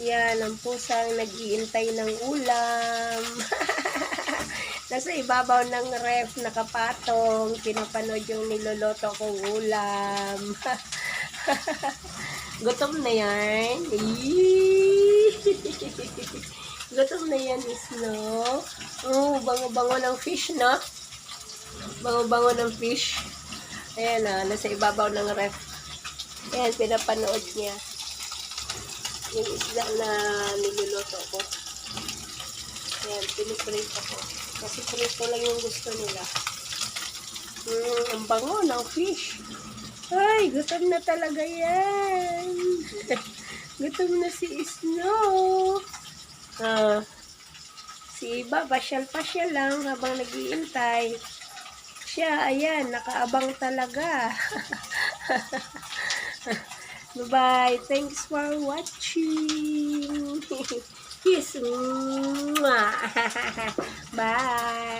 Yan, ang pusang nag-iintay ng ulam. Nasa ibabaw ng ref, nakapatong. Pinapanood yung niloloto kong ulam. Gutom na yan. Gutom na yan, Snow. Oh, bango-bango ng fish, no? Bango-bango ng fish. Ayan na, nasa ibabaw ng ref. Ayan, pinapanood niya. Yung isda na niluluto ko. Ayan, piniprito ko. Kasi prito lang yung gusto nila. Mm, ang bango ng fish. Ay, gutom na talaga yan. gutom na si Snow. Ah, si Iba, pasyal-pasyal lang habang nagiintay. Siya, ayan, nakaabang talaga. Bye-bye. Thanks for watching. Kiss. Bye.